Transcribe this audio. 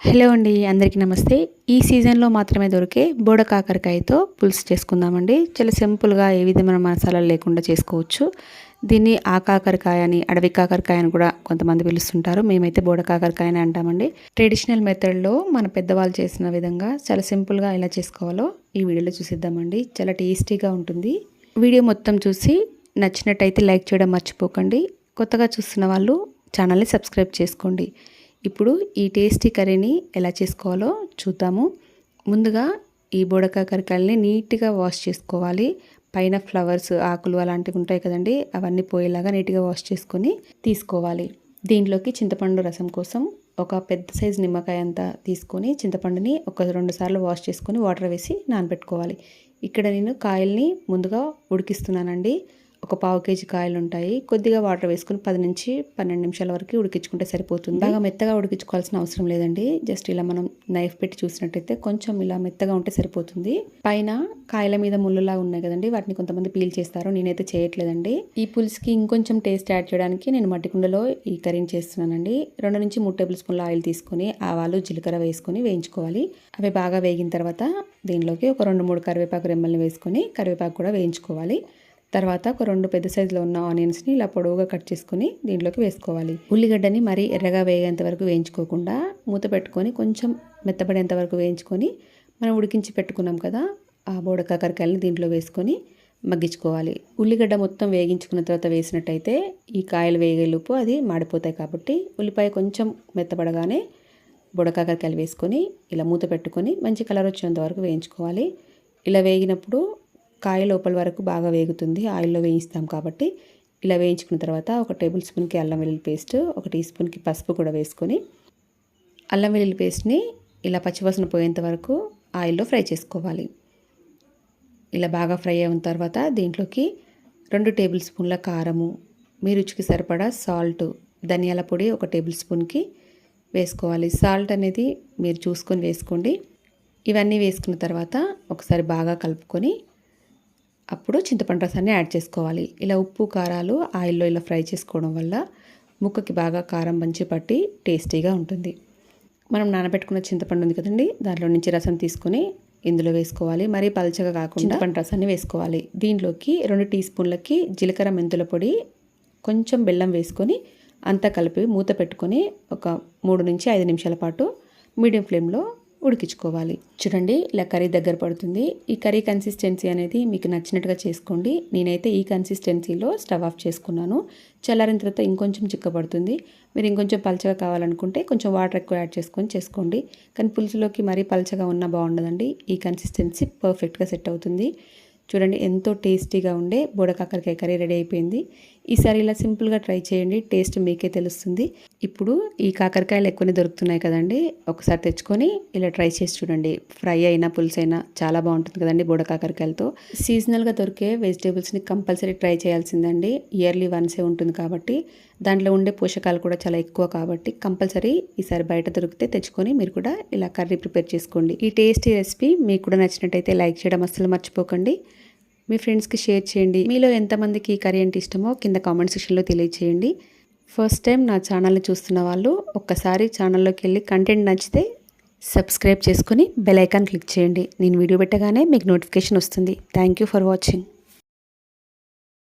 Hello అండి అందరికీ నమస్తే. ఈ సీజన్లో మాత్రమే దొరికే బోడ కాకరకాయతో పులుసు చేసుకుందామండి. చాలా సింపుల్గా ఏ విధమైన మసాలాలు లేకుండా చేసుకోవచ్చు. దీన్ని ఆ కాకరకాయ అని అడవి కాకరకాయ అని కూడా కొంతమంది పిలుస్తుంటారు. మేమైతే బోడ కాకరకాయ అని అంటామండి. ట్రెడిషనల్ మెథడ్లో మన పెద్దవాళ్ళు చేసిన విధంగా చాలా సింపుల్గా ఎలా చేసుకోవాలో ఈ వీడియోలో చూసిద్దామండి. చాలా టేస్టీగా ఉంటుంది. వీడియో మొత్తం చూసి నచ్చినట్టయితే లైక్ చేయడం మర్చిపోకండి. కొత్తగా చూస్తున్న వాళ్ళు ఛానల్ని సబ్స్క్రైబ్ చేసుకోండి. ఇప్పుడు ఈ టేస్టీ కర్రీని ఎలా చేసుకోవాలో చూద్దాము. ముందుగా ఈ బుడకాకరకాయలని నీట్గా వాష్ చేసుకోవాలి. పైన ఫ్లవర్స్ ఆకులు అలాంటివి ఉంటాయి కదండి అవన్నీ పోయేలాగా నీట్గా వాష్ చేసుకొని తీసుకోవాలి. దీంట్లోకి చింతపండు రసం కోసం ఒక పెద్ద సైజు నిమ్మకాయ అంతా తీసుకొని చింతపండుని ఒక రెండు సార్లు వాష్ చేసుకొని వాటర్ వేసి నానబెట్టుకోవాలి. ఇక్కడ నేను కాయల్ని ముందుగా ఉడికిస్తున్నానండి. ఒక పావు కేజీ కాయలు ఉంటాయి కొద్దిగా వాటర్ వేసుకుని పది నుంచి పన్నెండు నిమిషాల వరకు ఉడికించుకుంటే సరిపోతుంది. బాగా మెత్తగా ఉడికించుకోవాల్సిన అవసరం లేదండి. జస్ట్ ఇలా మనం నైఫ్ పెట్టి చూసినట్టయితే కొంచెం ఇలా మెత్తగా ఉంటే సరిపోతుంది. పైన కాయల మీద ముళ్ళులా ఉన్నాయి కదండి. వాటిని కొంతమంది పీల్ చేస్తారు. నేనైతే చేయట్లేదండి. ఈ పులుసుకి ఇంకొంచెం టేస్ట్ యాడ్ చేయడానికి నేను మట్టి కుండలో ఈ కర్రీని చేస్తున్నానండి. రెండు నుంచి మూడు టేబుల్ స్పూన్ల ఆయిల్ తీసుకొని ఆవాలు జీలకర్ర వేసుకొని వేయించుకోవాలి. అవి బాగా వేగిన తర్వాత దీనిలోకి ఒక రెండు మూడు కరివేపాకు రెమ్మల్ని వేసుకొని కరివేపాకు కూడా వేయించుకోవాలి. తర్వాత ఒక రెండు పెద్ద సైజులో ఉన్న ఆనియన్స్ని ఇలా పొడవుగా కట్ చేసుకొని దీంట్లోకి వేసుకోవాలి. ఉల్లిగడ్డని మరీ ఎర్రగా వేగేంత వరకు వేయించుకోకుండా మూత పెట్టుకొని కొంచెం మెత్తపడేంత వరకు వేయించుకొని మనం ఉడికించి పెట్టుకున్నాం కదా ఆ బోడ కాకరకాయలని దీంట్లో వేసుకొని మగ్గించుకోవాలి. ఉల్లిగడ్డ మొత్తం వేగించుకున్న తర్వాత వేసినట్టయితే ఈ కాయలు వేగేలోపు అది మాడిపోతాయి కాబట్టి ఉల్లిపాయ కొంచెం మెత్తపడగానే బుడకాకరకాయలు వేసుకొని ఇలా మూత పెట్టుకొని మంచి కలర్ వచ్చేంత వరకు వేయించుకోవాలి. ఇలా వేగినప్పుడు కాయ లోపల వరకు బాగా వేగుతుంది. ఆయిల్లో వేయిస్తాం కాబట్టి ఇలా వేయించుకున్న తర్వాత ఒక టేబుల్ స్పూన్కి అల్లం వెల్లుల్లి పేస్ట్ ఒక టీ స్పూన్కి పసుపు కూడా వేసుకొని అల్లం వెల్లుల్లి పేస్ట్ని ఇలా పచ్చివాసన పోయేంత వరకు ఆయిల్లో ఫ్రై చేసుకోవాలి. ఇలా బాగా ఫ్రై అయిన తర్వాత దీంట్లోకి రెండు టేబుల్ స్పూన్ల కారము మీ రుచికి సరిపడా సాల్ట్ ధనియాల పొడి ఒక టేబుల్ స్పూన్కి వేసుకోవాలి. సాల్ట్ అనేది మీరు చూసుకొని వేసుకోండి. ఇవన్నీ వేసుకున్న తర్వాత ఒకసారి బాగా కలుపుకొని అప్పుడు చింతపండు రసాన్ని యాడ్ చేసుకోవాలి. ఇలా ఉప్పు కారాలు ఆయిల్లో ఇలా ఫ్రై చేసుకోవడం వల్ల ముక్కకి బాగా కారం మంచి పట్టి టేస్టీగా ఉంటుంది. మనం నానబెట్టుకున్న చింతపండు ఉంది కదండి దాంట్లో నుంచి రసం తీసుకొని ఇందులో వేసుకోవాలి. మరీ పలచగా కాకుండా చింతపండు రసాన్ని వేసుకోవాలి. దీంట్లోకి రెండు టీ స్పూన్లకి జీలకర్ర మెంతుల పొడి కొంచెం బెల్లం వేసుకొని అంతా కలిపి మూత పెట్టుకొని ఒక మూడు నుంచి ఐదు నిమిషాల పాటు మీడియం ఫ్లేమ్లో ఉడికించుకోవాలి. చూడండి ఇలా కర్రీ దగ్గర పడుతుంది. ఈ కర్రీ కన్సిస్టెన్సీ అనేది మీకు నచ్చినట్టుగా చేసుకోండి. నేనైతే ఈ కన్సిస్టెన్సీలో స్టవ్ ఆఫ్ చేసుకున్నాను. చల్లారిన తర్వాత ఇంకొంచెం చిక్కబడుతుంది. మీరు ఇంకొంచెం పలచగా కావాలనుకుంటే కొంచెం వాటర్ ఎక్కువ యాడ్ చేసుకొని చేసుకోండి. కానీ పులుసులోకి మరీ పలచగా ఉన్నా బాగుండదండి. ఈ కన్సిస్టెన్సీ పర్ఫెక్ట్గా సెట్ అవుతుంది. చూడండి ఎంతో టేస్టీగా ఉండే బోడకాకరకాయ కర్రీ రెడీ అయిపోయింది. ఈసారి ఇలా సింపుల్గా ట్రై చేయండి. టేస్ట్ మీకే తెలుస్తుంది. ఇప్పుడు ఈ కాకరకాయలు ఎక్కువనే దొరుకుతున్నాయి కదండి. ఒకసారి తెచ్చుకొని ఇలా ట్రై చేసి చూడండి. ఫ్రై అయినా పులుసు అయినా చాలా బాగుంటుంది కదండి బోడ కాకరకాయలతో. సీజనల్గా దొరికే వెజిటేబుల్స్ని కంపల్సరీ ట్రై చేయాల్సిందండి. ఇయర్లీ వన్సే ఉంటుంది కాబట్టి దాంట్లో ఉండే పోషకాలు కూడా చాలా ఎక్కువ కాబట్టి కంపల్సరీ ఈసారి బయట దొరికితే తెచ్చుకొని మీరు కూడా ఇలా కర్రీ ప్రిపేర్ చేసుకోండి. ఈ టేస్టీ రెసిపీ మీకు కూడా నచ్చినట్టయితే లైక్ చేయడం అస్సలు మర్చిపోకండి. మీ ఫ్రెండ్స్కి షేర్ చేయండి. మీలో ఎంతమందికి ఈ కర్రీ అంటే ఇష్టమో కింద కామెంట్ సెక్షన్లో తెలియచేయండి. ఫస్ట్ టైం నా ఛానల్ని చూస్తున్న వాళ్ళు ఒక్కసారి ఛానల్లోకి వెళ్ళి కంటెంట్ నచ్చితే సబ్స్క్రైబ్ చేసుకుని బెల్ ఐకాన్ క్లిక్ చేయండి. నేను వీడియో పెట్టగానే మీకు నోటిఫికేషన్ వస్తుంది. Thank you for watching.